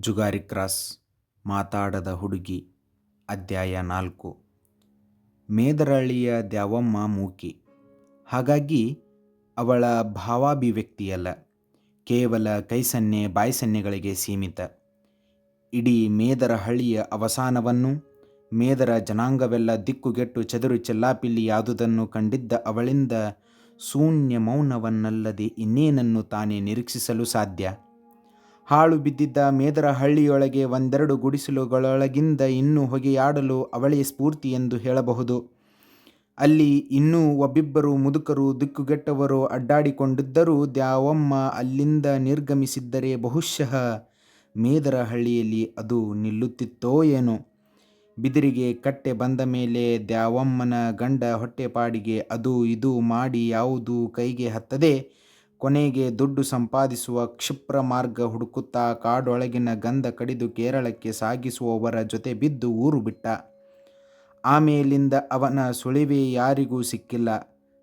Jugari cross, ಮಾತಾಡದ ಹುಡುಗಿ, ಅಧ್ಯಾಯ ನಾಲ್ಕು. ಮೇದರಳಿಯ ದ್ಯಾವಮ್ಮ ಮೂಕಿ. ಹಾಗಾಗಿ ಅವಳ ಭಾವಾಭಿವ್ಯಕ್ತಿಯಲ್ಲ, ಕೇವಲ ಕೈಸನ್ನೆ ಬಾಯ್ಸನ್ನೆಗಳಿಗೆ ಸೀಮಿತ. ಇಡೀ ಮೇದರ ಹಳ್ಳಿಯ ಅವಸಾನವನ್ನು, ಮೇದರ ಜನಾಂಗವೆಲ್ಲ ದಿಕ್ಕುಗೆಟ್ಟು ಚದುರು ಚೆಲ್ಲಾಪಿಲ್ಲಿಯಾದುದನ್ನು ಕಂಡಿದ್ದ ಅವಳಿಂದ ಶೂನ್ಯ ಮೌನವನ್ನಲ್ಲದೆ ಇನ್ನೇನನ್ನು ತಾನೇ ನಿರೀಕ್ಷಿಸಲು ಸಾಧ್ಯ? ಹಾಳು ಬಿದ್ದಿದ್ದ ಮೇದರ ಹಳ್ಳಿಯೊಳಗೆ ಒಂದೆರಡು ಗುಡಿಸಲುಗಳೊಳಗಿಂದ ಇನ್ನೂ ಹೊಗೆಯಾಡಲು ಅವಳೇ ಸ್ಫೂರ್ತಿ ಎಂದು ಹೇಳಬಹುದು. ಅಲ್ಲಿ ಇನ್ನೂ ಒಬ್ಬಿಬ್ಬರು ಮುದುಕರು ದಿಕ್ಕುಗೆಟ್ಟವರು ಅಡ್ಡಾಡಿಕೊಂಡಿದ್ದರೂ ದ್ಯಾವಮ್ಮ ಅಲ್ಲಿಂದ ನಿರ್ಗಮಿಸಿದ್ದರೆ ಬಹುಶಃ ಮೇದರ ಹಳ್ಳಿಯಲ್ಲಿ ಅದು ನಿಲ್ಲುತ್ತಿತ್ತೋ ಏನೋ. ಬಿದಿರಿಗೆ ಕಟ್ಟೆ ಬಂದ ಮೇಲೆ ದ್ಯಾವಮ್ಮನ ಗಂಡ ಹೊಟ್ಟೆಪಾಡಿಗೆ ಅದು ಇದು ಮಾಡಿ ಯಾವುದೂ ಕೈಗೆ ಹತ್ತದೆ ಕೊನೆಗೆ ದುಡ್ಡು ಸಂಪಾದಿಸುವ ಕ್ಷಿಪ್ರ ಮಾರ್ಗ ಹುಡುಕುತ್ತಾ ಕಾಡೊಳಗಿನ ಗಂಧ ಕಡಿದು ಕೇರಳಕ್ಕೆ ಸಾಗಿಸುವವರ ಜೊತೆ ಬಿದ್ದು ಊರು ಬಿಟ್ಟ. ಆಮೇಲಿಂದ ಅವನ ಸುಳಿವೇ ಯಾರಿಗೂ ಸಿಕ್ಕಿಲ್ಲ.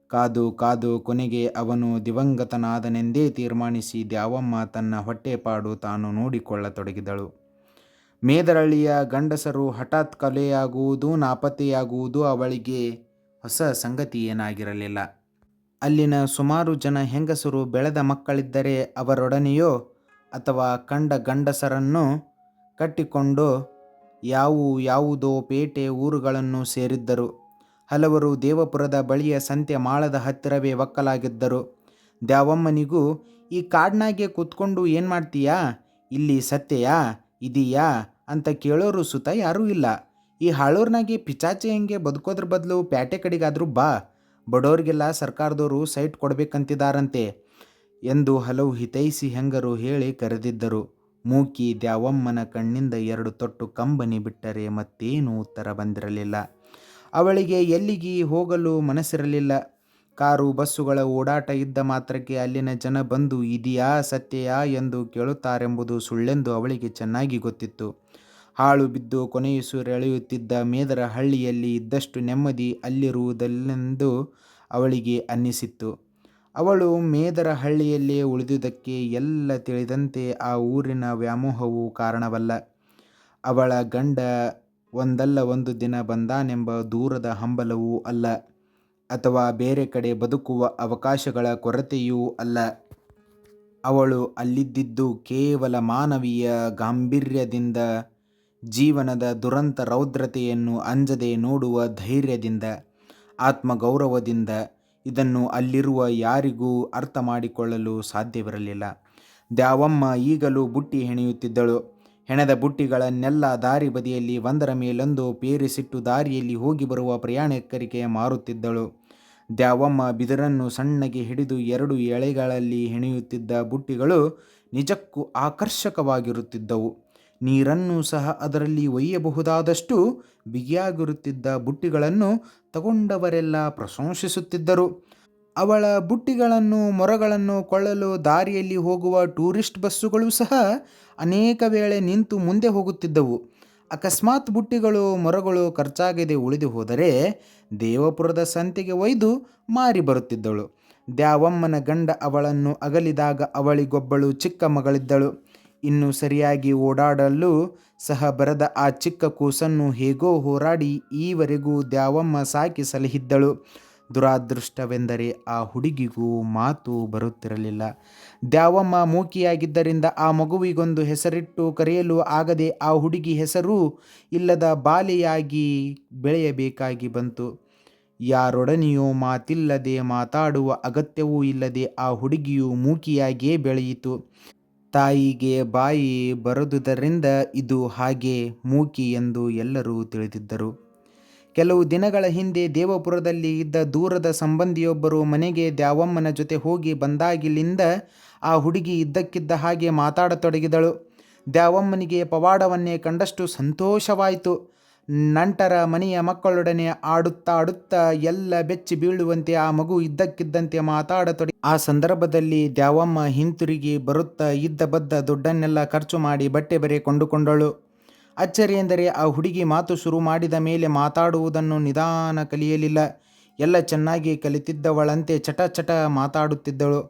ಕಾದು ಕಾದು ಕೊನೆಗೆ ಅವನು ದಿವಂಗತನಾದನೆಂದೇ ತೀರ್ಮಾನಿಸಿ ದ್ಯಾವಮ್ಮ ತನ್ನ ಹೊಟ್ಟೆಪಾಡು ತಾನು ನೋಡಿಕೊಳ್ಳತೊಡಗಿದಳು. ಮೇದರಳ್ಳಿಯ ಗಂಡಸರು ಹಠಾತ್ ಕಲೆಯಾಗುವುದು ನಾಪತ್ತೆಯಾಗುವುದು ಅವಳಿಗೆ ಹೊಸ ಸಂಗತಿ ಏನಾಗಿರಲಿಲ್ಲ ಅಲ್ಲಿನ ಸುಮಾರು ಜನ ಹೆಂಗಸರು ಬೆಳೆದ ಮಕ್ಕಳಿದ್ದರೆ ಅವರೊಡನೆಯೋ ಅಥವಾ ಕಂಡ ಗಂಡಸರನ್ನು ಕಟ್ಟಿಕೊಂಡು ಯಾವು ಯಾವುದೋ ಪೇಟೆ ಊರುಗಳನ್ನು ಸೇರಿದ್ದರು. ಹಲವರು ದೇವಪುರದ ಬಳಿಯ ಸಂತೆ ಮಾಳದ ಹತ್ತಿರವೇ ಒಕ್ಕಲಾಗಿದ್ದರು. ದ್ಯಾವಮ್ಮನಿಗೂ, ಈ ಕಾಡ್ನಾಗೆ ಕೂತ್ಕೊಂಡು ಏನು ಮಾಡ್ತೀಯಾ? ಇಲ್ಲಿ ಸತ್ಯೆಯಾ ಇದೀಯಾ? ಅಂತ ಕೇಳೋರು ಸುತ ಯಾರೂ ಇಲ್ಲ. ಈ ಹಾಳೂರ್ನಾಗೆ ಪಿಚಾಚಿ ಹೆಂಗೆ ಬದುಕೋದ್ರ ಬದಲು ಪ್ಯಾಟೆ ಕಡೆಗಾದರೂ ಬಾ. ಬಡೋರಿಗೆಲ್ಲ ಸರ್ಕಾರದವರು ಸೈಟ್ ಕೊಡಬೇಕಂತಿದ್ದಾರಂತೆ ಎಂದು ಹಲವು ಹಿತೈಸಿ ಹೆಂಗರು ಹೇಳಿ ಕರೆದಿದ್ದರು. ಮೂಕಿ ದ್ಯಾವಮ್ಮನ ಕಣ್ಣಿಂದ ಎರಡು ತೊಟ್ಟು ಕಂಬನಿ ಬಿಟ್ಟರೆ ಮತ್ತೇನೂ ಉತ್ತರ ಬಂದಿರಲಿಲ್ಲ. ಅವಳಿಗೆ ಎಲ್ಲಿಗೆ ಹೋಗಲು ಮನಸ್ಸಿರಲಿಲ್ಲ. ಕಾರು, ಬಸ್ಸುಗಳ ಓಡಾಟ ಇದ್ದ ಮಾತ್ರಕ್ಕೆ ಅಲ್ಲಿನ ಜನ ಬಂದು, ಇದೆಯಾ ಸತ್ಯೆಯಾ? ಎಂದು ಕೇಳುತ್ತಾರೆಂಬುದು ಸುಳ್ಳೆಂದು ಅವಳಿಗೆ ಚೆನ್ನಾಗಿ ಗೊತ್ತಿತ್ತು. ಹಾಳು ಬಿದ್ದು ಕೊನೆಯುಸಿರೆಳೆಯುತ್ತಿದ್ದ ಮೇದರ ಹಳ್ಳಿಯಲ್ಲಿ ಇದ್ದಷ್ಟು ನೆಮ್ಮದಿ ಅಲ್ಲಿರುವುದಿಲ್ಲೆಂದು ಅವಳಿಗೆ ಅನ್ನಿಸಿತ್ತು. ಅವಳು ಮೇದರ ಹಳ್ಳಿಯಲ್ಲೇ ಉಳಿದುದಕ್ಕೆ ಎಲ್ಲ ತಿಳಿದಂತೆ ಆ ಊರಿನ ವ್ಯಾಮೋಹವು ಕಾರಣವಲ್ಲ. ಅವಳ ಗಂಡ ಒಂದಲ್ಲ ಒಂದು ದಿನ ಬಂದಾನೆಂಬ ದೂರದ ಹಂಬಲವೂ ಅಲ್ಲ. ಅಥವಾ ಬೇರೆ ಕಡೆ ಬದುಕುವ ಅವಕಾಶಗಳ ಕೊರತೆಯೂ ಅಲ್ಲ. ಅವಳು ಅಲ್ಲಿದ್ದಿದ್ದು ಕೇವಲ ಮಾನವೀಯ ಗಾಂಭೀರ್ಯದಿಂದ ಜೀವನದ ದುರಂತ ರೌದ್ರತೆಯನ್ನು ಅಂಜದೆ ನೋಡುವ ಧೈರ್ಯದಿಂದ, ಆತ್ಮಗೌರವದಿಂದ ಇದನ್ನು ಅಲ್ಲಿರುವ ಯಾರಿಗೂ ಅರ್ಥ ಮಾಡಿಕೊಳ್ಳಲು ಸಾಧ್ಯವಿರಲಿಲ್ಲ. ದ್ಯಾವಮ್ಮ ಈಗಲೂ ಬುಟ್ಟಿ ಹೆಣೆಯುತ್ತಿದ್ದಳು. ಹೆಣೆದ ಬುಟ್ಟಿಗಳನ್ನೆಲ್ಲ ದಾರಿ ಬದಿಯಲ್ಲಿ ಒಂದರ ಮೇಲೊಂದು ಪೇರಿಸಿಟ್ಟು ದಾರಿಯಲ್ಲಿ ಹೋಗಿ ಬರುವ ಪ್ರಯಾಣಿಕರಿಗೆ ಮಾರುತ್ತಿದ್ದಳು. ದ್ಯಾವಮ್ಮ ಬಿದಿರನ್ನು ಸಣ್ಣಗೆ ಹಿಡಿದು ಎರಡು ಎಳೆಗಳಲ್ಲಿ ಹೆಣೆಯುತ್ತಿದ್ದ ಬುಟ್ಟಿಗಳು ನಿಜಕ್ಕೂ ಆಕರ್ಷಕವಾಗಿರುತ್ತಿದ್ದವು. ನೀರನ್ನು ಸಹ ಅದರಲ್ಲಿ ಒಯ್ಯಬಹುದಾದಷ್ಟು ಬಿಗಿಯಾಗಿರುತ್ತಿದ್ದ ಬುಟ್ಟಿಗಳನ್ನು ತಗೊಂಡವರೆಲ್ಲ ಪ್ರಶಂಸಿಸುತ್ತಿದ್ದರು. ಅವಳ ಬುಟ್ಟಿಗಳನ್ನು ಮೊರಗಳನ್ನು ಕೊಳ್ಳಲು ದಾರಿಯಲ್ಲಿ ಹೋಗುವ ಟೂರಿಸ್ಟ್ ಬಸ್ಸುಗಳು ಸಹ ಅನೇಕ ವೇಳೆ ನಿಂತು ಮುಂದೆ ಹೋಗುತ್ತಿದ್ದವು. ಅಕಸ್ಮಾತ್ ಬುಟ್ಟಿಗಳು ಮೊರಗಳು ಖರ್ಚಾಗದೆ ಉಳಿದು ಹೋದರೆ ದೇವಪುರದ ಸಂತೆಗೆ ಒಯ್ದು ಮಾರಿ ಬರುತ್ತಿದ್ದಳು. ದ್ಯಾವಮ್ಮನ ಗಂಡ ಅವಳನ್ನು ಅಗಲಿದಾಗ ಅವಳಿಗೊಬ್ಬಳು ಚಿಕ್ಕ ಮಗಳಿದ್ದಳು. ಇನ್ನು ಸರಿಯಾಗಿ ಓಡಾಡಲು ಸಹ ಬರದ ಆ ಚಿಕ್ಕ ಕೂಸನ್ನು ಹೇಗೋ ಹೋರಾಡಿ ಈವರೆಗೂ ದ್ಯಾವಮ್ಮ ಸಾಕಿ ಸಲಹಿದ್ದಳು. ದುರಾದೃಷ್ಟವೆಂದರೆ ಆ ಹುಡುಗಿಗೂ ಮಾತು ಬರುತ್ತಿರಲಿಲ್ಲ. ದ್ಯಾವಮ್ಮ ಮೂಕಿಯಾಗಿದ್ದರಿಂದ ಆ ಮಗುವಿಗೊಂದು ಹೆಸರಿಟ್ಟು ಕರೆಯಲು ಆಗದೆ ಆ ಹುಡುಗಿ ಹೆಸರು ಇಲ್ಲದ ಬಾಲೆಯಾಗಿ ಬೆಳೆಯಬೇಕಾಗಿ ಬಂತು. ಯಾರೊಡನೆಯೂ ಮಾತಿಲ್ಲದೆ ಮಾತಾಡುವ ಅಗತ್ಯವೂ ಇಲ್ಲದೆ ಆ ಹುಡುಗಿಯು ಮೂಕಿಯಾಗಿಯೇ ಬೆಳೆಯಿತು. ತಾಯಿಗೆ ಬಾಯಿ ಬರದುದರಿಂದ ಇದು ಹಾಗೆ ಮೂಕಿ ಎಂದು ಎಲ್ಲರೂ ತಿಳಿದಿದ್ದರು. ಕೆಲವು ದಿನಗಳ ಹಿಂದೆ ದೇವಪುರದಲ್ಲಿ ಇದ್ದ ದೂರದ ಸಂಬಂಧಿಯೊಬ್ಬರು ಮನೆಗೆ ದ್ಯಾವಮ್ಮನ ಜೊತೆ ಹೋಗಿ ಬಂದಾಗಿಲಿಂದ ಆ ಹುಡುಗಿ ಇದ್ದಕ್ಕಿದ್ದ ಹಾಗೆ ಮಾತಾಡತೊಡಗಿದಳು. ದ್ಯಾವಮ್ಮನಿಗೆ ಪವಾಡವನ್ನೇ ಕಂಡಷ್ಟು ಸಂತೋಷವಾಯಿತು. ನಂಟರ ಮನೆಯ ಮಕ್ಕಳೊಡನೆ ಆಡುತ್ತಾ ಆಡುತ್ತಾ ಎಲ್ಲ ಬೆಚ್ಚಿ ಬೀಳುವಂತೆ ಆ ಮಗು ಇದ್ದಕ್ಕಿದ್ದಂತೆ ಮಾತಾಡತೊಡಗಿ ಆ ಸಂದರ್ಭದಲ್ಲಿ ದ್ಯಾವಮ್ಮ ಹಿಂತಿರುಗಿ ಬರುತ್ತಾ ಇದ್ದ ಬದ್ದ ದುಡ್ಡನ್ನೆಲ್ಲ ಖರ್ಚು ಮಾಡಿ ಬಟ್ಟೆ ಬರೆ ಕೊಂಡುಕೊಂಡಳು. ಅಚ್ಚರಿ ಎಂದರೆ ಆ ಹುಡುಗಿ ಮಾತು ಶುರು ಮಾಡಿದ ಮೇಲೆ ಮಾತಾಡುವುದನ್ನು ನಿಧಾನ ಕಲಿಯಲಿಲ್ಲ. ಎಲ್ಲ ಚೆನ್ನಾಗಿ ಕಲಿತಿದ್ದವಳಂತೆ ಚಟ ಚಟ ಮಾತಾಡುತ್ತಿದ್ದಳು.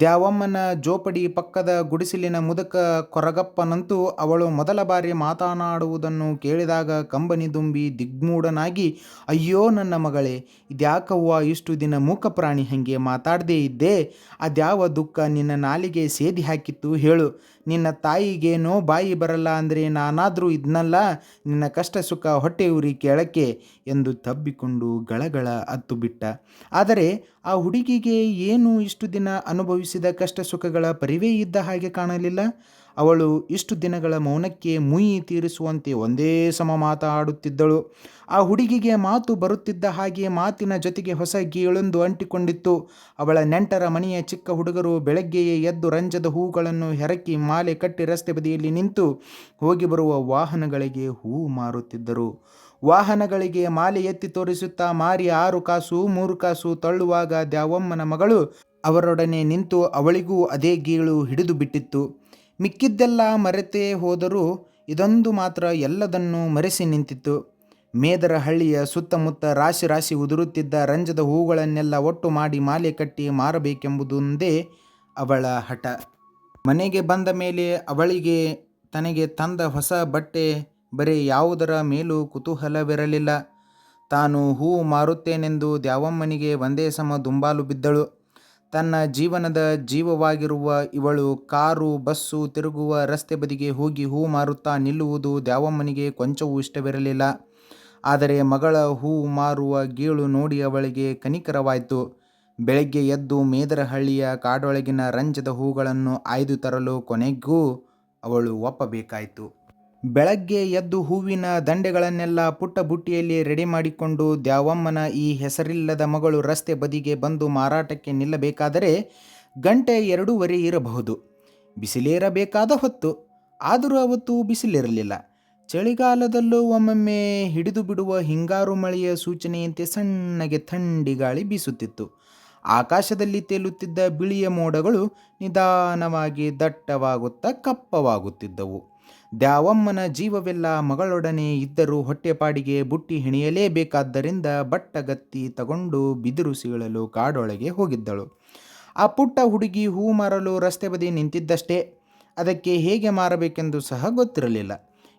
ದ್ಯಾವಮ್ಮನ ಜೋಪಡಿ ಪಕ್ಕದ ಗುಡಿಸಲಿನ ಮುದಕ ಕೊರಗಪ್ಪನಂತೂ ಅವಳು ಮೊದಲ ಬಾರಿ ಮಾತನಾಡುವುದನ್ನು ಕೇಳಿದಾಗ ಕಂಬನಿ ದುಂಬಿ ದಿಗ್ಮೂಢನಾಗಿ, ಅಯ್ಯೋ ನನ್ನ ಮಗಳೇ, ಇದ್ಯಾಕವ್ವ ಇಷ್ಟು ದಿನ ಮೂಕ ಪ್ರಾಣಿ ಹಂಗೆ ಮಾತಾಡದೇ ಇದ್ದೆ? ಅದ್ಯಾವ ದುಃಖ ನಿನ್ನ ನಾಲಿಗೆ ಸೇದಿ ಹಾಕಿತ್ತು ಹೇಳು. ನಿನ್ನ ತಾಯಿಗೇನೋ ಬಾಯಿ ಬರಲ್ಲ ಅಂದರೆ ನಾನಾದರೂ ಇದ್ನಲ್ಲ? ನಿನ್ನ ಕಷ್ಟ ಸುಖ ಹೊಟ್ಟೆ ಉರಿ ಕೇಳಕ್ಕೆ? ಎಂದು ತಬ್ಬಿಕೊಂಡು ಗಳಗಳ ಅತ್ತು ಬಿಟ್ಟ. ಆದರೆ ಆ ಹುಡುಗಿಗೆ ಏನು ಇಷ್ಟು ದಿನ ಅನುಭವಿಸಿದ ಕಷ್ಟ ಸುಖಗಳ ಪರಿವೇ ಇದ್ದ ಹಾಗೆ ಕಾಣಲಿಲ್ಲ? ಅವಳು ಇಷ್ಟು ದಿನಗಳ ಮೌನಕ್ಕೆ ಮುಯಿ ತೀರಿಸುವಂತೆ ಒಂದೇ ಸಮ ಮಾತಾಡುತ್ತಿದ್ದಳು ಆ ಹುಡುಗಿಗೆ ಮಾತು ಬರುತ್ತಿದ್ದ ಹಾಗೆ ಮಾತಿನ ಜೊತೆಗೆ ಹೊಸ ಗೀಳೊಂದು ಅಂಟಿಕೊಂಡಿತ್ತು. ಅವಳ ನೆಂಟರ ಮನೆಯ ಚಿಕ್ಕ ಹುಡುಗರು ಬೆಳಗ್ಗೆಯೇ ಎದ್ದು ರಂಜದ ಹೂಗಳನ್ನು ಹೆರಕಿ ಮಾಲೆ ಕಟ್ಟಿ ರಸ್ತೆ ಬದಿಯಲ್ಲಿ ನಿಂತು ಹೋಗಿ ಬರುವ ವಾಹನಗಳಿಗೆ ಹೂ ಮಾರುತ್ತಿದ್ದರು. ವಾಹನಗಳಿಗೆ ಮಾಲೆ ಎತ್ತಿ ತೋರಿಸುತ್ತಾ ಮಾರಿ ಆರು ಕಾಸು, ಮೂರು ಕಾಸು ತಳ್ಳುವಾಗ ದ್ಯಾವಮ್ಮನ ಮಗಳು ಅವರೊಡನೆ ನಿಂತು ಅವಳಿಗೂ ಅದೇ ಗೀಳು ಹಿಡಿದು ಬಿಟ್ಟಿತ್ತು. ಮಿಕ್ಕಿದ್ದೆಲ್ಲ ಮರೆತೇ ಹೋದರೂ ಇದೊಂದು ಮಾತ್ರ ಎಲ್ಲದನ್ನೂ ಮರೆಸಿ ನಿಂತಿತ್ತು. ಮೇದರ ಹಳ್ಳಿಯ ಸುತ್ತಮುತ್ತ ರಾಶಿ ರಾಶಿ ಉದುರುತ್ತಿದ್ದ ರಂಜದ ಹೂಗಳನ್ನೆಲ್ಲ ಒಟ್ಟು ಮಾಡಿ ಮಾಲೆ ಕಟ್ಟಿ ಮಾರಬೇಕೆಂಬುದೊಂದೇ ಅವಳ ಹಠ. ಮನೆಗೆ ಬಂದ ಮೇಲೆ ಅವಳಿಗೆ ತನಗೆ ತಂದ ಹೊಸ ಬಟ್ಟೆ, ಬರೀ ಯಾವುದರ ಮೇಲೂ ಕುತೂಹಲವಿರಲಿಲ್ಲ. ತಾನು ಹೂ ಮಾರುತ್ತೇನೆಂದು ದ್ಯಾವಮ್ಮನಿಗೆ ಒಂದೇ ಸಮ ದುಂಬಾಲು ಬಿದ್ದಳು. ತನ್ನ ಜೀವನದ ಜೀವವಾಗಿರುವ ಇವಳು ಕಾರು, ಬಸ್ಸು ತಿರುಗುವ ರಸ್ತೆ ಬದಿಗೆ ಹೋಗಿ ಹೂ ಮಾರುತ್ತಾ ನಿಲ್ಲುವುದು ದ್ಯಾವಮ್ಮನಿಗೆ ಕೊಂಚವೂ ಇಷ್ಟವಿರಲಿಲ್ಲ. ಆದರೆ ಮಗಳ ಹೂ ಮಾರುವ ಗೀಳು ನೋಡಿ ಅವಳಿಗೆ ಕನಿಕರವಾಯಿತು. ಬೆಳಗ್ಗೆ ಎದ್ದು ಮೇದರಹಳ್ಳಿಯ ಕಾಡೊಳಗಿನ ರಂಜದ ಹೂಗಳನ್ನು ಆಯ್ದು ತರಲು ಕೊನೆಗೂ ಅವಳು ಒಪ್ಪಬೇಕಾಯಿತು. ಬೆಳಗ್ಗೆ ಎದ್ದು ಹೂವಿನ ದಂಡೆಗಳನ್ನೆಲ್ಲ ಪುಟ್ಟ ಬುಟ್ಟಿಯಲ್ಲಿ ರೆಡಿ ಮಾಡಿಕೊಂಡು ದ್ಯಾವಮ್ಮನ ಈ ಹೆಸರಿಲ್ಲದ ಮಗಳು ರಸ್ತೆ ಬದಿಗೆ ಬಂದು ಮಾರಾಟಕ್ಕೆ ನಿಲ್ಲಬೇಕಾದರೆ ಗಂಟೆ ಎರಡೂವರೆ ಇರಬಹುದು. ಬಿಸಿಲೇರಬೇಕಾದ ಹೊತ್ತು, ಆದರೂ ಅವತ್ತು ಬಿಸಿಲಿರಲಿಲ್ಲ. ಚಳಿಗಾಲದಲ್ಲೂ ಒಮ್ಮೊಮ್ಮೆ ಹಿಡಿದು ಬಿಡುವ ಹಿಂಗಾರು ಮಳೆಯ ಸೂಚನೆಯಂತೆ ಸಣ್ಣಗೆ ಥಂಡಿ ಗಾಳಿ ಬೀಸುತ್ತಿತ್ತು. ಆಕಾಶದಲ್ಲಿ ತೇಲುತ್ತಿದ್ದ ಬಿಳಿಯ ಮೋಡಗಳು ನಿಧಾನವಾಗಿ ದಟ್ಟವಾಗುತ್ತಾ ಕಪ್ಪವಾಗುತ್ತಿದ್ದವು. ದ್ಯಾವಮ್ಮನ ಜೀವವೆಲ್ಲ ಮಗಳೊಡನೆ ಇದ್ದರೂ ಹೊಟ್ಟೆಪಾಡಿಗೆ ಬುಟ್ಟಿ ಹೆಣೆಯಲೇಬೇಕಾದ್ದರಿಂದ ಬಟ್ಟಗತ್ತಿ ತಗೊಂಡು ಬಿದಿರು ಸೀಳಲು ಕಾಡೊಳಗೆ ಹೋಗಿದ್ದಳು. ಆ ಪುಟ್ಟ ಹುಡುಗಿ ಹೂ ಮಾರಲು ರಸ್ತೆ ಬದಿ ನಿಂತಿದ್ದಷ್ಟೇ. ಅದಕ್ಕೆ ಹೇಗೆ ಮಾರಬೇಕೆಂದು ಸಹ ಗೊತ್ತಿರಲಿಲ್ಲ.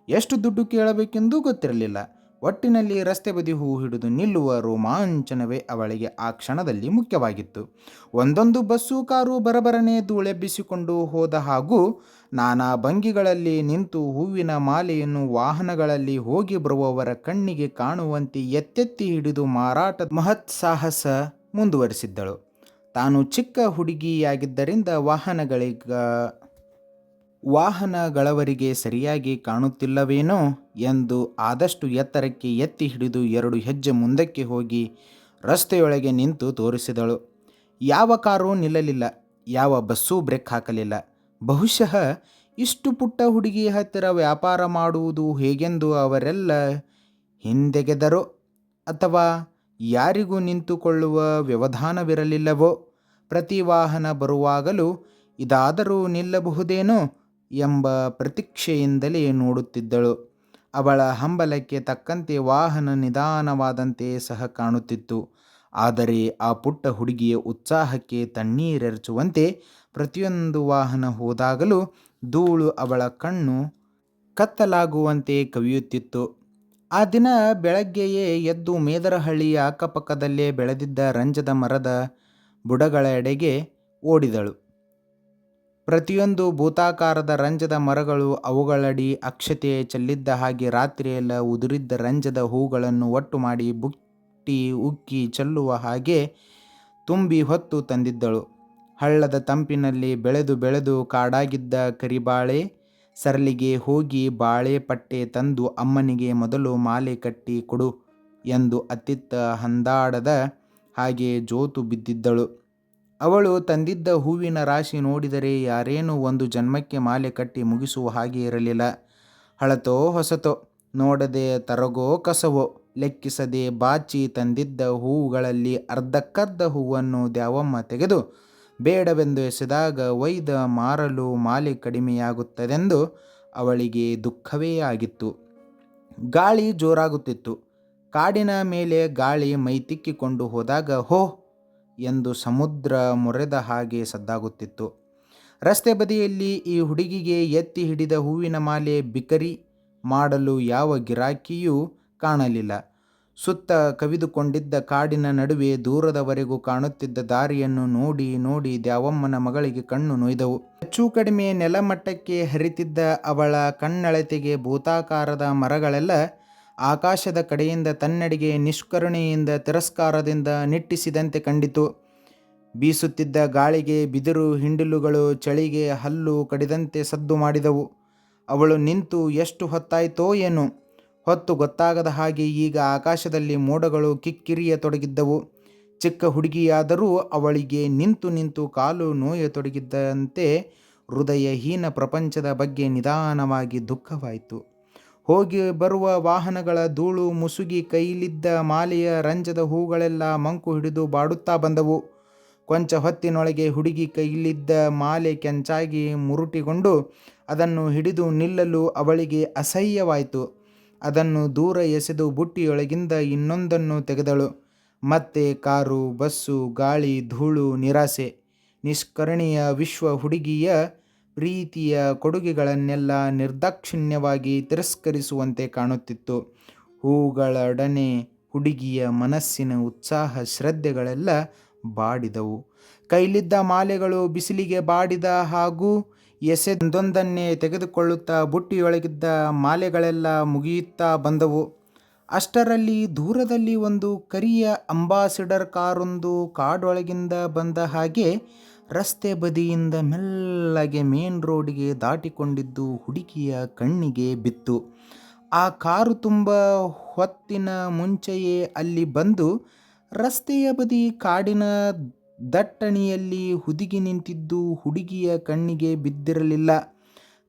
ಎಷ್ಟು ದುಡ್ಡು ಕೇಳಬೇಕೆಂದೂ ಗೊತ್ತಿರಲಿಲ್ಲ. ಒಟ್ಟಿನಲ್ಲಿ ರಸ್ತೆ ಬದಿ ಹೂ ಹಿಡಿದು ನಿಲ್ಲುವ ರೋಮಾಂಚನವೇ ಅವಳಿಗೆ ಆ ಕ್ಷಣದಲ್ಲಿ ಮುಖ್ಯವಾಗಿತ್ತು. ಒಂದೊಂದು ಬಸ್ಸು ಕಾರು ಬರಬರನೆ ಧೂಳೆಬ್ಬಿಸಿಕೊಂಡು ಹೋದ ಹಾಗೂ ನಾನಾ ಭಂಗಿಗಳಲ್ಲಿ ನಿಂತು ಹೂವಿನ ಮಾಲೆಯನ್ನು ವಾಹನಗಳಲ್ಲಿ ಹೋಗಿ ಬರುವವರ ಕಣ್ಣಿಗೆ ಕಾಣುವಂತೆ ಎತ್ತೆತ್ತಿ ಹಿಡಿದು ಮಾರಾಟ ಮಹತ್ಸಾಹಸ ಮುಂದುವರಿಸಿದ್ದಳು. ತಾನು ಚಿಕ್ಕ ಹುಡುಗಿಯಾಗಿದ್ದರಿಂದ ವಾಹನಗಳಿಗ ವಾಹನಗಳವರಿಗೆ ಸರಿಯಾಗಿ ಕಾಣುತ್ತಿಲ್ಲವೇನೋ ಎಂದು ಆದಷ್ಟು ಎತ್ತರಕ್ಕೆ ಎತ್ತಿ ಹಿಡಿದು ಎರಡು ಹೆಜ್ಜೆ ಮುಂದಕ್ಕೆ ಹೋಗಿ ರಸ್ತೆಯೊಳಗೆ ನಿಂತು ತೋರಿಸಿದಳು. ಯಾವ ಕಾರೂ ನಿಲ್ಲಲಿಲ್ಲ, ಯಾವ ಬಸ್ಸೂ ಬ್ರೇಕ್ ಹಾಕಲಿಲ್ಲ. ಬಹುಶಃ ಇಷ್ಟು ಪುಟ್ಟ ಹುಡುಗಿ ಹತ್ತಿರ ವ್ಯಾಪಾರ ಮಾಡುವುದು ಹೇಗೆಂದು ಅವರೆಲ್ಲ ಹಿಂದೆಗೆದರೋ ಅಥವಾ ಯಾರಿಗೂ ನಿಂತುಕೊಳ್ಳುವ ವ್ಯವಧಾನವಿರಲಿಲ್ಲವೋ, ಪ್ರತಿ ವಾಹನ ಬರುವಾಗಲೂ ಇದಾದರೂ ನಿಲ್ಲಬಹುದೇನೋ ಎಂಬ ಪ್ರತೀಕ್ಷೆಯಿಂದಲೇ ನೋಡುತ್ತಿದ್ದಳು. ಅವಳ ಹಂಬಲಕ್ಕೆ ತಕ್ಕಂತೆ ವಾಹನ ನಿಧಾನವಾದಂತೆ ಸಹ ಕಾಣುತ್ತಿತ್ತು. ಆದರೆ ಆ ಪುಟ್ಟ ಹುಡುಗಿಯ ಉತ್ಸಾಹಕ್ಕೆ ತಣ್ಣೀರೆರಚುವಂತೆ ಪ್ರತಿಯೊಂದು ವಾಹನ ಹೋದಾಗಲೂ ಧೂಳು ಅವಳ ಕಣ್ಣು ಕತ್ತಲಾಗುವಂತೆ ಕವಿಯುತ್ತಿತ್ತು. ಆ ದಿನ ಬೆಳಗ್ಗೆಯೇ ಎದ್ದು ಮೇದರಹಳ್ಳಿಯ ಅಕ್ಕಪಕ್ಕದಲ್ಲೇ ಬೆಳೆದಿದ್ದ ರಂಜದ ಮರದ ಬುಡಗಳೆಡೆಗೆ ಓಡಿದಳು. ಪ್ರತಿಯೊಂದು ಭೂತಾಕಾರದ ರಂಜದ ಮರಗಳು ಅವುಗಳಡಿ ಅಕ್ಷತೆ ಚೆಲ್ಲಿದ್ದ ಹಾಗೆ ರಾತ್ರಿಯೆಲ್ಲ ಉದುರಿದ್ದ ರಂಜದ ಹೂಗಳನ್ನು ಒಟ್ಟು ಮಾಡಿ ಬುಟ್ಟಿ ಉಕ್ಕಿ ಚೆಲ್ಲುವ ಹಾಗೆ ತುಂಬಿ ಹೊತ್ತು ತಂದಿದ್ದಳು. ಹಳ್ಳದ ತಂಪಿನಲ್ಲಿ ಬೆಳೆದು ಬೆಳೆದು ಕಾಡಾಗಿದ್ದ ಕರಿಬಾಳೆ ಸರಳಿಗೆ ಹೋಗಿ ಬಾಳೆ ಪಟ್ಟೆ ತಂದು ಅಮ್ಮನಿಗೆ ಮೊದಲು ಮಾಲೆ ಕಟ್ಟಿ ಕೊಡು ಎಂದು ಅತ್ತಿತ್ತ ಹಂದಾಡದ ಹಾಗೆ ಜೋತು ಬಿದ್ದಿದ್ದಳು. ಅವಳು ತಂದಿದ್ದ ಹೂವಿನ ರಾಶಿ ನೋಡಿದರೆ ಯಾರೇನೂ ಒಂದು ಜನ್ಮಕ್ಕೆ ಮಾಲೆ ಕಟ್ಟಿ ಮುಗಿಸುವ ಹಾಗೆ ಇರಲಿಲ್ಲ. ಹಳತೋ ಹೊಸತೋ, ನೋಡದೆ ತರಗೋ ಕಸವೋ, ಲೆಕ್ಕಿಸದೆ ಬಾಚಿ ತಂದಿದ್ದ ಹೂವುಗಳಲ್ಲಿ ಅರ್ಧಕ್ಕರ್ಧ ಹೂವನ್ನು ದ್ಯಾವಮ್ಮ ತೆಗೆದು ಬೇಡವೆಂದು ಎಸೆದಾಗ ಒಯ್ದ ಮಾರಲು ಮಾಲೆ ಕಡಿಮೆಯಾಗುತ್ತದೆಂದು ಅವಳಿಗೆ ದುಃಖವೇ ಆಗಿತ್ತು. ಗಾಳಿ ಜೋರಾಗುತ್ತಿತ್ತು. ಕಾಡಿನ ಮೇಲೆ ಗಾಳಿ ಮೈತಿಕ್ಕಿಕೊಂಡು ಹೋದಾಗ, ಹೋ ಎಂದು ಸಮುದ್ರ ಮೊರೆದ ಹಾಗೆ ಸದ್ದಾಗುತ್ತಿತ್ತು. ರಸ್ತೆ ಬದಿಯಲ್ಲಿ ಈ ಹುಡುಗಿಗೆ ಎತ್ತಿ ಹಿಡಿದ ಹೂವಿನ ಮಾಲೆ ಬಿಕರಿ ಮಾಡಲು ಯಾವ ಗಿರಾಕಿಯೂ ಕಾಣಲಿಲ್ಲ. ಸುತ್ತ ಕವಿದುಕೊಂಡಿದ್ದ ಕಾಡಿನ ನಡುವೆ ದೂರದವರೆಗೂ ಕಾಣುತ್ತಿದ್ದ ದಾರಿಯನ್ನು ನೋಡಿ ನೋಡಿ ದ್ಯಾವಮ್ಮನ ಮಗಳಿಗೆ ಕಣ್ಣು ನೋಯ್ದವು. ಹೆಚ್ಚು ಕಡಿಮೆ ನೆಲಮಟ್ಟಕ್ಕೆ ಹರಿತಿದ್ದ ಅವಳ ಕಣ್ಣಳತೆಗೆ ಭೂತಾಕಾರದ ಮರಗಳೆಲ್ಲ ಆಕಾಶದ ಕಡೆಯಿಂದ ತನ್ನಡಿಗೆ ನಿಷ್ಕರುಣೆಯಿಂದ ತಿರಸ್ಕಾರದಿಂದ ನಿಟ್ಟಿಸಿದಂತೆ ಕಂಡಿತು. ಬೀಸುತ್ತಿದ್ದ ಗಾಳಿಗೆ ಬಿದಿರು ಹಿಂಡಿಲುಗಳು ಚಳಿಗೆ ಹಲ್ಲು ಕಡಿದಂತೆ ಸದ್ದು ಮಾಡಿದವು. ಅವಳು ನಿಂತು, ಎಷ್ಟು ಹೊತ್ತಾಯಿತೋ ಏನು ಹೊತ್ತು ಗೊತ್ತಾಗದ ಹಾಗೆ ಈಗ ಆಕಾಶದಲ್ಲಿ ಮೋಡಗಳು ಕಿಕ್ಕಿರಿಯ ತೊಡಗಿದ್ದವು ಚಿಕ್ಕ ಹುಡುಗಿಯಾದರೂ ಅವಳಿಗೆ ನಿಂತು ನಿಂತು ಕಾಲು ನೋಯ ತೊಡಗಿದ್ದಂತೆ ಹೃದಯಹೀನ ಪ್ರಪಂಚದ ಬಗ್ಗೆ ನಿಧಾನವಾಗಿ ದುಃಖವಾಯಿತು. ಹೋಗಿ ಬರುವ ವಾಹನಗಳ ಧೂಳು ಮುಸುಗಿ ಕೈಲಿದ್ದ ಮಾಲೆಯ ರಂಜದ ಹೂಗಳೆಲ್ಲ ಮಂಕು ಹಿಡಿದು ಬಾಡುತ್ತಾ ಬಂದವು. ಕೊಂಚ ಹೊತ್ತಿನೊಳಗೆ ಹುಡುಗಿ ಕೈಲಿದ್ದ ಮಾಲೆ ಕೆಂಚಾಗಿ ಮುರುಟಿಗೊಂಡು ಅದನ್ನು ಹಿಡಿದು ನಿಲ್ಲಲು ಅವಳಿಗೆ ಅಸಹ್ಯವಾಯಿತು. ಅದನ್ನು ದೂರ ಎಸೆದು ಬುಟ್ಟಿಯೊಳಗಿಂದ ಇನ್ನೊಂದನ್ನು ತೆಗೆದಳು. ಮತ್ತೆ ಕಾರು, ಬಸ್ಸು, ಗಾಳಿ, ಧೂಳು, ನಿರಾಸೆ, ನಿಷ್ಕರ್ಣೀಯ ವಿಶ್ವ ಹುಡುಗಿಯ ಪ್ರೀತಿಯ ಕೊಡುಗೆಗಳನ್ನೆಲ್ಲ ನಿರ್ದಾಕ್ಷಿಣ್ಯವಾಗಿ ತಿರಸ್ಕರಿಸುವಂತೆ ಕಾಣುತ್ತಿತ್ತು. ಹೂಗಳೊಡನೆ ಹುಡುಗಿಯ ಮನಸ್ಸಿನ ಉತ್ಸಾಹ ಶ್ರದ್ಧೆಗಳೆಲ್ಲ ಬಾಡಿದವು. ಕೈಲಿದ್ದ ಮಾಲೆಗಳು ಬಿಸಿಲಿಗೆ ಬಾಡಿದ ಹಾಗೂ ಎಸೆದೊಂದನ್ನೇ ತೆಗೆದುಕೊಳ್ಳುತ್ತಾ ಬುಟ್ಟಿಯೊಳಗಿದ್ದ ಮಾಲೆಗಳೆಲ್ಲ ಮುಗಿಯುತ್ತಾ ಬಂದವು. ಅಷ್ಟರಲ್ಲಿ ದೂರದಲ್ಲಿ ಒಂದು ಕರಿಯ ಅಂಬಾಸಿಡರ್ ಕಾರೊಂದು ಕಾಡೊಳಗಿಂದ ಬಂದ ಹಾಗೆ ರಸ್ತೆ ಬದಿಯಿಂದ ಮೆಲ್ಲಗೆ ಮೇನ್ ರೋಡಿಗೆ ದಾಟಿಕೊಂಡಿದ್ದು ಹುಡುಗಿಯ ಕಣ್ಣಿಗೆ ಬಿತ್ತು. ಆ ಕಾರು ತುಂಬ ಹೊತ್ತಿನ ಮುಂಚೆಯೇ ಅಲ್ಲಿ ಬಂದು ರಸ್ತೆಯ ಬದಿ ಕಾಡಿನ ದಟ್ಟಣಿಯಲ್ಲಿ ಹುದುಗಿ ನಿಂತಿದ್ದು ಹುಡುಗಿಯ ಕಣ್ಣಿಗೆ ಬಿದ್ದಿರಲಿಲ್ಲ.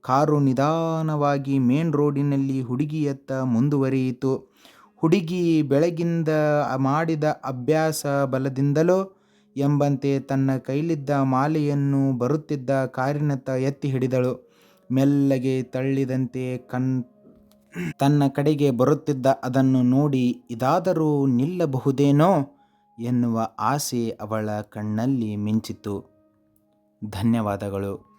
ಕಾರು ನಿಧಾನವಾಗಿ ಮೇನ್ ರೋಡಿನಲ್ಲಿ ಹುಡುಗಿಯತ್ತ ಮುಂದುವರಿಯಿತು. ಹುಡುಗಿ ಬೆಳಗಿಂದ ಮಾಡಿದ ಅಭ್ಯಾಸ ಬಲದಿಂದಲೋ ಎಂಬಂತೆ ತನ್ನ ಕೈಲಿದ್ದ ಮಾಲೆಯನ್ನು ಬರುತ್ತಿದ್ದ ಕಾರಿನತ್ತ ಎತ್ತಿ ಹಿಡಿದಳು. ಮೆಲ್ಲಗೆ ತಳ್ಳಿದಂತೆ ತನ್ನ ಕಡೆಗೆ ಬರುತ್ತಿದ್ದ ಅದನ್ನು ನೋಡಿ ಇದಾದರೂ ನಿಲ್ಲಬಹುದೇನೋ ಎನ್ನುವ ಆಸೆ ಅವಳ ಕಣ್ಣಲ್ಲಿ ಮಿಂಚಿತು. ಧನ್ಯವಾದಗಳು